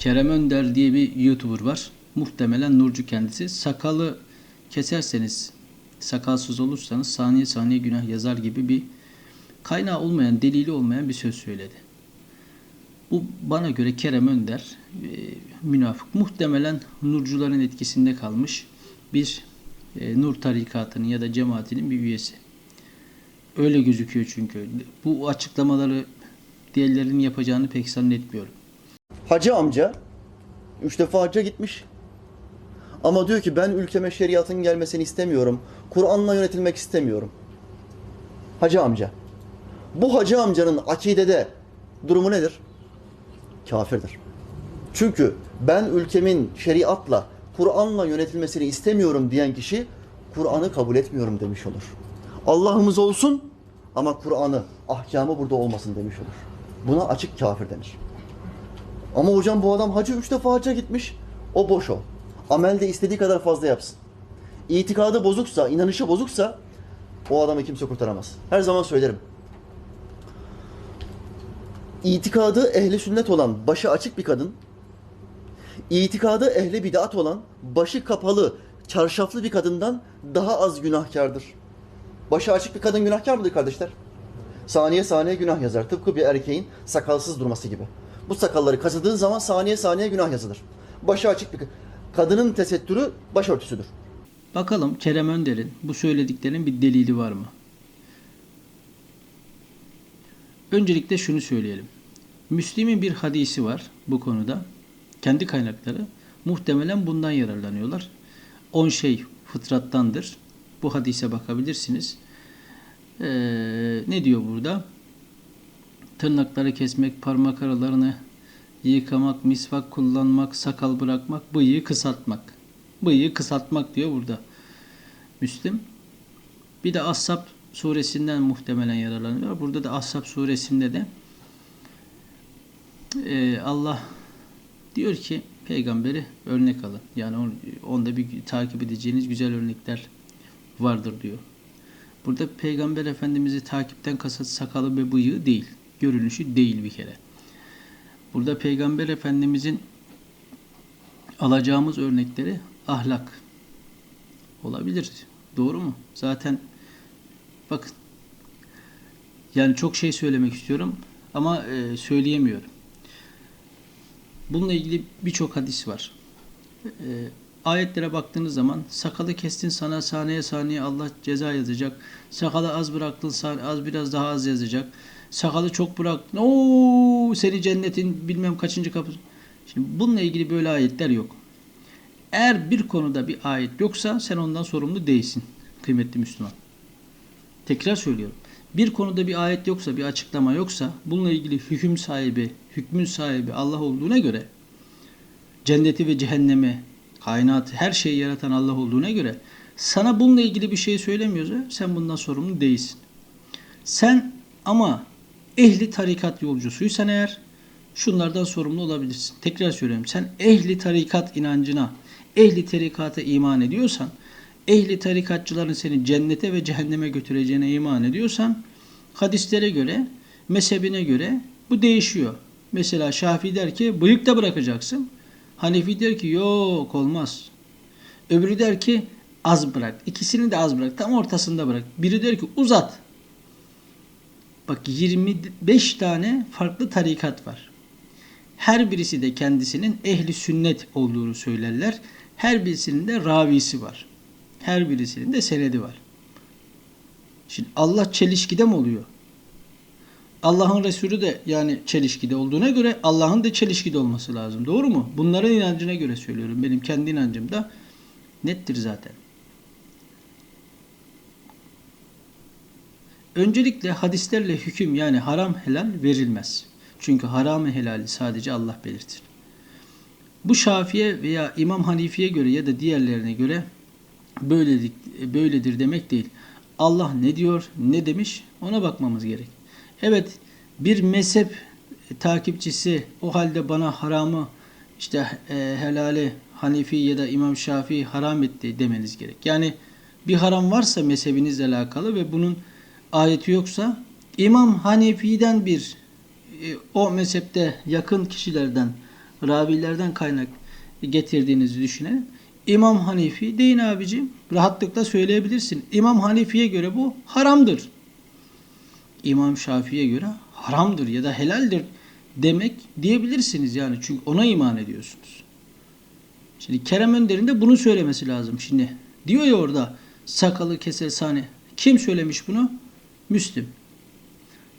Kerem Önder diye bir YouTuber var. Muhtemelen Nurcu kendisi. Sakalı keserseniz, sakalsız olursanız saniye saniye günah yazar gibi bir kaynağı olmayan, delili olmayan bir söz söyledi. Bu bana göre Kerem Önder e, münafık. Muhtemelen nurcuların etkisinde kalmış bir e, nur tarikatının ya da cemaatinin bir üyesi. Öyle gözüküyor çünkü. Bu açıklamaları diğerlerinin yapacağını pek zannetmiyorum. Hacı amca üç defa hacca gitmiş. Ama diyor ki ben ülkeme şeriatın gelmesini istemiyorum. Kur'an'la yönetilmek istemiyorum. Hacı amca. Bu hacı amcanın akidede durumu nedir? Kafirdir. Çünkü ben ülkemin şeriatla, Kur'an'la yönetilmesini istemiyorum diyen kişi Kur'an'ı kabul etmiyorum demiş olur. Allah'ımız olsun ama Kur'an'ı, ahkamı burada olmasın demiş olur. Buna açık kafir denir. Ama hocam bu adam hacı üç defa hacca gitmiş. O boş o. Amelde istediği kadar fazla yapsın. İtikadı bozuksa, inanışı bozuksa o adamı kimse kurtaramaz. Her zaman söylerim. İtikadı ehli sünnet olan, başı açık bir kadın, itikadı ehli bid'at olan, başı kapalı, çarşaflı bir kadından daha az günahkardır. Başı açık bir kadın günahkar mıdır kardeşler? Saniye saniye günah yazar. Tıpkı bir erkeğin sakalsız durması gibi. Bu sakalları kazıdığın zaman saniye saniye günah yazılır. Başı açık bir kadının tesettürü başörtüsüdür. Bakalım Kerem Önder'in bu söylediklerinin bir delili var mı? Öncelikle şunu söyleyelim. Müslim'in bir hadisi var bu konuda. Kendi kaynakları. Muhtemelen bundan yararlanıyorlar. 10 şey fıtrattandır. Bu hadise bakabilirsiniz. Ee, ne diyor burada? Tırnakları kesmek, parmak aralarını yıkamak, misvak kullanmak, sakal bırakmak, bıyığı kısaltmak. Bıyığı kısaltmak diyor burada. Müslim. Bir de Ashab suresinden muhtemelen yararlanıyor. Burada da Ashab suresinde de e, Allah diyor ki peygamberi örnek alın. Yani on, onda bir takip edeceğiniz güzel örnekler vardır diyor. Burada peygamber efendimizi takipten kasıt sakalı ve bıyığı değil. Görünüşü değil bir kere. Burada peygamber efendimizin alacağımız örnekleri ahlak olabilir. Doğru mu? Zaten bakın yani çok şey söylemek istiyorum ama e, söyleyemiyorum. Bununla ilgili birçok hadis var. Ayetlere baktığınız zaman sakalı kestin sana saniye saniye Allah ceza yazacak. Sakalı az bıraktın az biraz daha az yazacak. Sakalı çok bıraktın. Oo seni cennetin bilmem kaçıncı kapısı. Şimdi bununla ilgili böyle ayetler yok. Eğer bir konuda bir ayet yoksa sen ondan sorumlu değilsin kıymetli Müslüman. Tekrar söylüyorum. Bir konuda bir ayet yoksa, bir açıklama yoksa bununla ilgili hüküm sahibi, hükmün sahibi Allah olduğuna göre cenneti ve cehennemi, kainatı, her şeyi yaratan Allah olduğuna göre sana bununla ilgili bir şey söylemiyorsa sen bundan sorumlu değilsin. Sen ama ehli tarikat yolcusuysan eğer şunlardan sorumlu olabilirsin. Tekrar söylüyorum. Sen ehli tarikat inancına, ehli tarikata iman ediyorsan, ehli tarikatçıların seni cennete ve cehenneme götüreceğine iman ediyorsan, hadislere göre, mezhebine göre bu değişiyor. Mesela Şafii der ki bıyık da bırakacaksın. Hanefi der ki yok olmaz. Öbürü der ki az bırak. İkisini de az bırak. Tam ortasında bırak. Biri der ki uzat. Bak 25 tane farklı tarikat var. Her birisi de kendisinin ehli sünnet olduğunu söylerler. Her birisinin de ravisi var. Her birisinin de senedi var. Şimdi Allah çelişkide mi oluyor? Allah'ın Resulü de yani çelişkide olduğuna göre Allah'ın da çelişkide olması lazım. Doğru mu? Bunların inancına göre söylüyorum. Benim kendi inancım da nettir zaten. Öncelikle hadislerle hüküm yani haram helal verilmez. Çünkü haram helali sadece Allah belirtir. Bu Şafi'ye veya İmam Hanifi'ye göre ya da diğerlerine göre böyledir, böyledir demek değil. Allah ne diyor, ne demiş ona bakmamız gerek. Evet bir mezhep takipçisi o halde bana haramı işte e, helali Hanifi ya da İmam Şafii haram etti demeniz gerek. Yani bir haram varsa mezhebinizle alakalı ve bunun ayeti yoksa İmam Hanefi'den bir e, o mezhepte yakın kişilerden ravilerden kaynak getirdiğinizi düşünün. İmam Hanifi deyin abicim. Rahatlıkla söyleyebilirsin. İmam Hanifi'ye göre bu haramdır. İmam Şafii'ye göre haramdır ya da helaldir demek diyebilirsiniz yani. Çünkü ona iman ediyorsunuz. Şimdi Kerem Önder'in de bunu söylemesi lazım şimdi. Diyor ya orada sakalı kesesane. Kim söylemiş bunu? Müslim.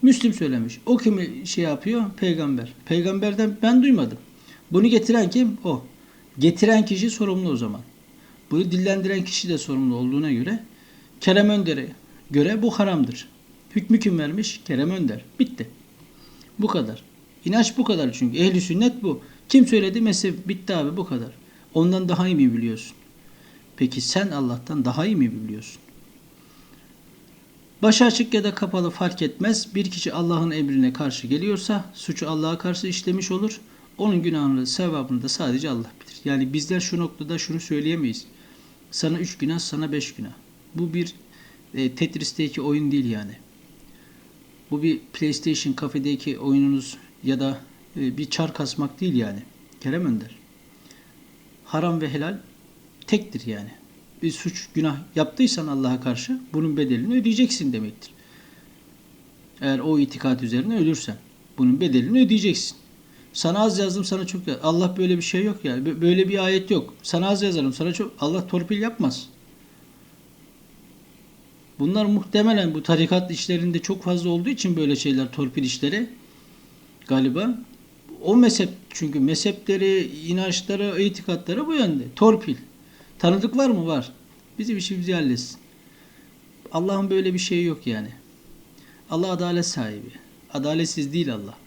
Müslim söylemiş. O kimi şey yapıyor? Peygamber. Peygamberden ben duymadım. Bunu getiren kim? O. Getiren kişi sorumlu o zaman. Bunu dillendiren kişi de sorumlu olduğuna göre Kerem Önder'e göre bu haramdır. Hükmü kim vermiş? Kerem Önder. Bitti. Bu kadar. İnanç bu kadar çünkü. Ehli sünnet bu. Kim söyledi? Mezhep bitti abi bu kadar. Ondan daha iyi mi biliyorsun? Peki sen Allah'tan daha iyi mi biliyorsun? Başı açık ya da kapalı fark etmez. Bir kişi Allah'ın emrine karşı geliyorsa suçu Allah'a karşı işlemiş olur. Onun günahını, sevabını da sadece Allah bilir. Yani bizler şu noktada şunu söyleyemeyiz. Sana üç günah, sana beş günah. Bu bir e, Tetris'teki oyun değil yani. Bu bir PlayStation kafedeki oyununuz ya da e, bir çar kasmak değil yani. Kerem Önder. Haram ve helal tektir yani. Bir suç, günah yaptıysan Allah'a karşı bunun bedelini ödeyeceksin demektir. Eğer o itikat üzerine ölürsen bunun bedelini ödeyeceksin. Sana az yazdım sana çok yaz- Allah böyle bir şey yok yani. Bö- Böyle bir ayet yok. Sana az yazarım sana çok. Allah torpil yapmaz. Bunlar muhtemelen bu tarikat işlerinde çok fazla olduğu için böyle şeyler torpil işleri galiba. O mezhep çünkü mezhepleri, inançları, itikatları bu yönde. Torpil. Tanıdık var mı? Var. Bizim işimizi halletsin. Allah'ın böyle bir şeyi yok yani. Allah adalet sahibi. Adaletsiz değil Allah.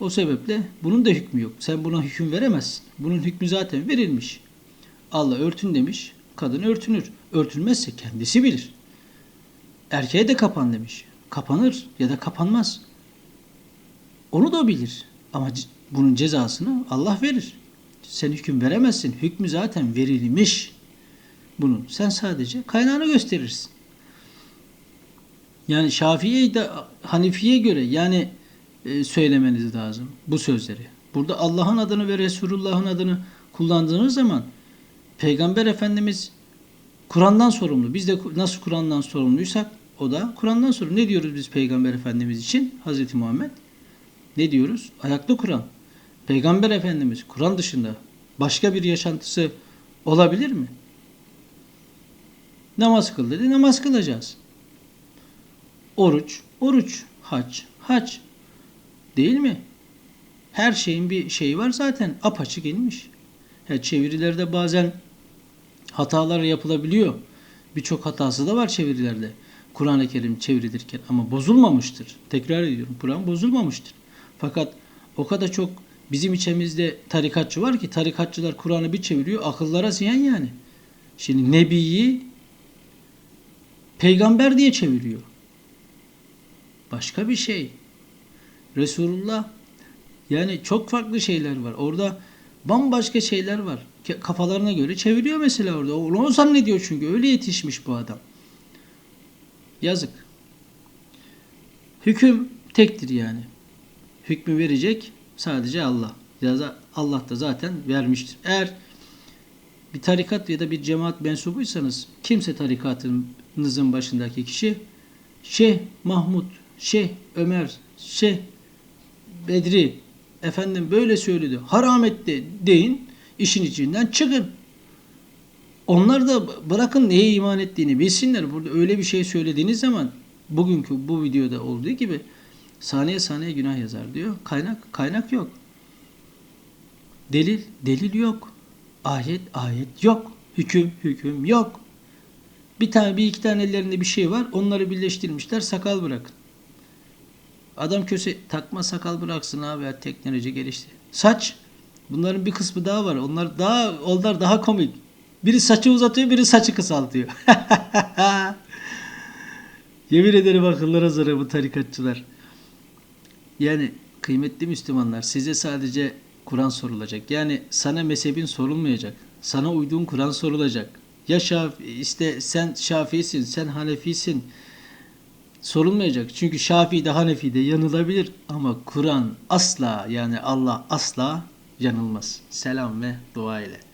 O sebeple bunun da hükmü yok. Sen buna hüküm veremezsin. Bunun hükmü zaten verilmiş. Allah örtün demiş. Kadın örtünür. Örtülmezse kendisi bilir. Erkeğe de kapan demiş. Kapanır ya da kapanmaz. Onu da bilir. Ama bunun cezasını Allah verir. Sen hüküm veremezsin. Hükmü zaten verilmiş. Bunun. Sen sadece kaynağını gösterirsin. Yani Şafii'ye de Hanifi'ye göre yani e, söylemeniz lazım bu sözleri. Burada Allah'ın adını ve Resulullah'ın adını kullandığınız zaman Peygamber Efendimiz Kur'an'dan sorumlu. Biz de nasıl Kur'an'dan sorumluysak o da Kur'an'dan sorumlu. Ne diyoruz biz Peygamber Efendimiz için? Hazreti Muhammed. Ne diyoruz? Ayakta Kur'an. Peygamber Efendimiz Kur'an dışında başka bir yaşantısı olabilir mi? Namaz kıl dedi. Namaz kılacağız. Oruç, oruç, hac, hac. Değil mi? Her şeyin bir şeyi var zaten apaçık inmiş. Ya çevirilerde bazen hatalar yapılabiliyor. Birçok hatası da var çevirilerde. Kur'an-ı Kerim çevrilirken ama bozulmamıştır. Tekrar ediyorum. Kur'an bozulmamıştır. Fakat o kadar çok bizim içimizde tarikatçı var ki tarikatçılar Kur'an'ı bir çeviriyor akıllara ziyan yani. Şimdi Nebi'yi peygamber diye çeviriyor. Başka bir şey. Resulullah yani çok farklı şeyler var. Orada bambaşka şeyler var. Kafalarına göre çeviriyor mesela orada. Onu zannediyor çünkü. Öyle yetişmiş bu adam. Yazık. Hüküm tektir yani. Hükmü verecek sadece Allah. Allah da zaten vermiştir. Eğer bir tarikat ya da bir cemaat mensubuysanız kimse tarikatınızın başındaki kişi Şeyh Mahmud, Şeyh Ömer, Şeyh Bedri efendim böyle söyledi. Haram etti deyin. işin içinden çıkın. Onlar da bırakın neye iman ettiğini bilsinler. Burada öyle bir şey söylediğiniz zaman bugünkü bu videoda olduğu gibi saniye saniye günah yazar diyor. Kaynak kaynak yok. Delil delil yok. Ayet ayet yok. Hüküm hüküm yok. Bir tane bir iki tane ellerinde bir şey var. Onları birleştirmişler. Sakal bırakın. Adam köse takma sakal bıraksın abi teknoloji gelişti. Saç. Bunların bir kısmı daha var. Onlar daha onlar daha komik. Biri saçı uzatıyor, biri saçı kısaltıyor. Yemin ederim akıllara zarar bu tarikatçılar. Yani kıymetli Müslümanlar size sadece Kur'an sorulacak. Yani sana mezhebin sorulmayacak. Sana uyduğun Kur'an sorulacak. Ya Şafi, işte sen Şafiisin, sen Hanefisin. Sorulmayacak. Çünkü Şafii de Hanefi de yanılabilir ama Kur'an asla yani Allah asla yanılmaz. Selam ve dua ile.